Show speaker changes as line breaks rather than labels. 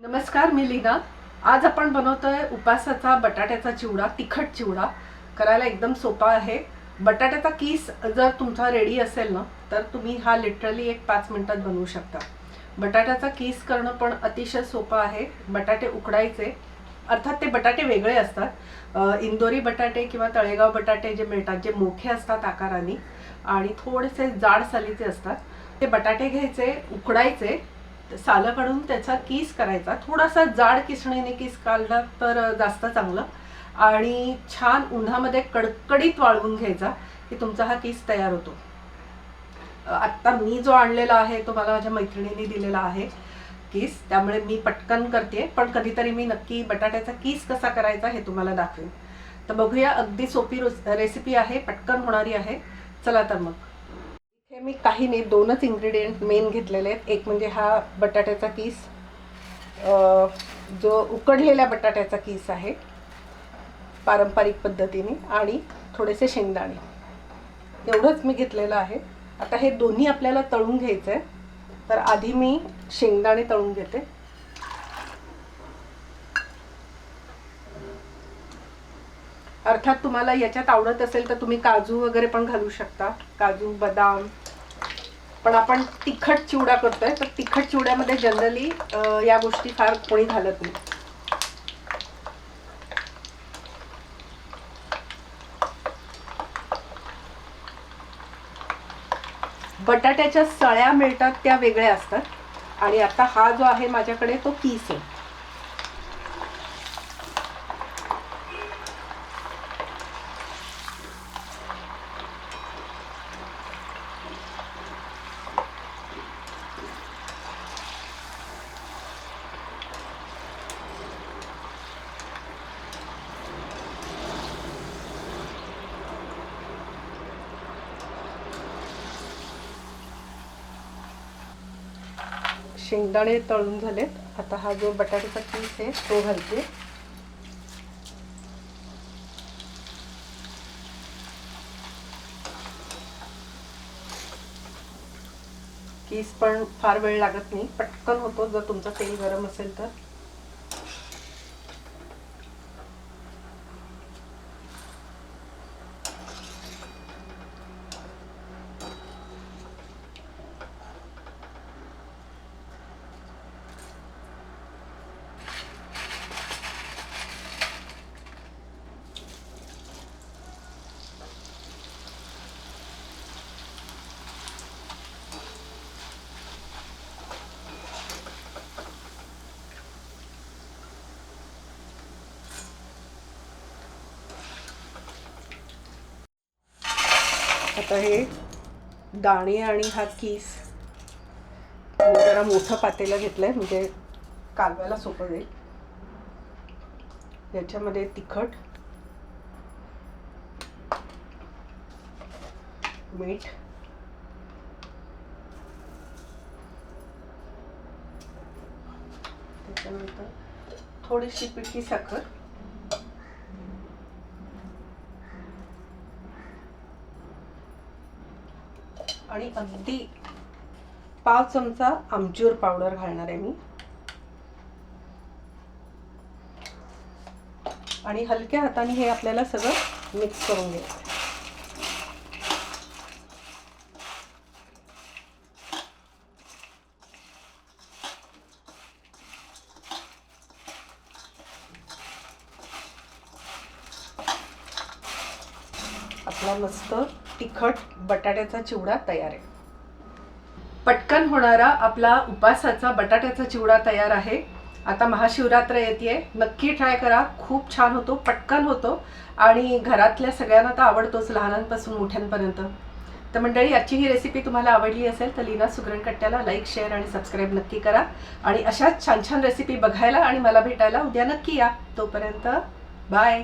नमस्कार मी लीना. आज आपण बनवतोय उपासाचा बटाट्याचा चिवडा तिखट चिवडा. करायला एकदम सोपा आहे. बटाट्याचा किस जर तुमचा रेडी असेल ना तर तुम्ही हा लिटरली एक पाच मिनिटात बनवू शकता. बटाट्याचा किस करणं पण अतिशय सोपं आहे. बटाटे उकडायचे. अर्थात ते बटाटे वेगळे असतात. इंदोरी बटाटे किंवा तळेगाव बटाटे जे मिळतात जे मोठे असतात आकाराने आणि थोडेसे जाड सालीचे असतात. ते बटाटे घ्यायचे उकडायचे. सालं काढून त्याचा किस करायचा. थोडासा जाड किसणीने किस काढला तर जास्त चांगलं. आणि छान उन्हामध्ये कडकडीत वाळवून घ्यायचा की तुमचा हा किस तयार होतो. आत्ता मी जो आणलेला आहे तो मला माझ्या मैत्रिणीने दिलेला आहे किस. त्यामुळे मी पटकन करते पण कधीतरी मी नक्की बटाट्याचा किस कसा करायचा हे तुम्हाला दाखवेन. तर बघूया अगदी सोपी रेसिपी आहे पटकन होणारी आहे. चला तर मग. मी काही नाही दोनच इन्ग्रेडियंट मेन घेतलेले आहेत. एक म्हणजे हा बटाट्याचा किस जो उकडलेल्या बटाट्याचा किस आहे पारंपरिक पद्धतीने आणि थोडेसे शेंगदाणे. एवढंच मी घेतलेलं आहे. आता हे दोन्ही आपल्याला तळून घ्यायचं आहे तर आधी मी शेंगदाणे तळून घेते. अर्थात तुम्हाला याच्यात आवडत असेल तर तुम्ही काजू वगैरे पण घालू शकता. काजू बदाम पण आपण तिखट चिवडा करतोय तर तिखट चिवड्यामध्ये जनरली या गोष्टी फार कोणी घालत नाही. बटाट्याच्या सळ्या मिळतात त्या वेगळ्या असतात. आणि आता हा जो आहे माझ्याकडे तो पीस आहे शेंगदाणे तळून झालेत. आता हा जो बटाट्याचा पीस आहे तो घालते. कीस पण फार वेळ लागत नाही. पटकन होतो जर तुमचं तेल गरम असेल तर. आता हे दाणे आणि हा कीस मी जरा मोठं पातेलं घेतलंय म्हणजे कालवायला सोपं जाईल. याच्यामध्ये तिखट मीठ त्याच्यानंतर थोडीशी पिठी साखर. आणि अगदी पाव चमचा आमचूर पावडर घालणार आहे मी आणि हलक्या हाताने हे आपल्याला सगळं मिक्स करून घ्यायचं आहे. आपला मस्त तिखट बटाट्याचा चिवडा तयार आहे. पटकन होणारा आपला उपासाचा बटाट्याचा चिवडा तयार आहे. आता महाशिवरात्र येते नक्की ट्राय करा. खूप छान होतो. पटकन होतो. आणि घरातल्या सगळ्यांना तर आवडतोच लहानांपासून मोठ्यांपर्यंत. तर मंडळी आजची ही रेसिपी तुम्हाला आवडली असेल तर लीना सुगरणकट्ट्याला लाईक शेअर आणि सबस्क्राईब नक्की करा. आणि अशाच छान छान रेसिपी बघायला आणि मला भेटायला उद्या नक्की या. तोपर्यंत बाय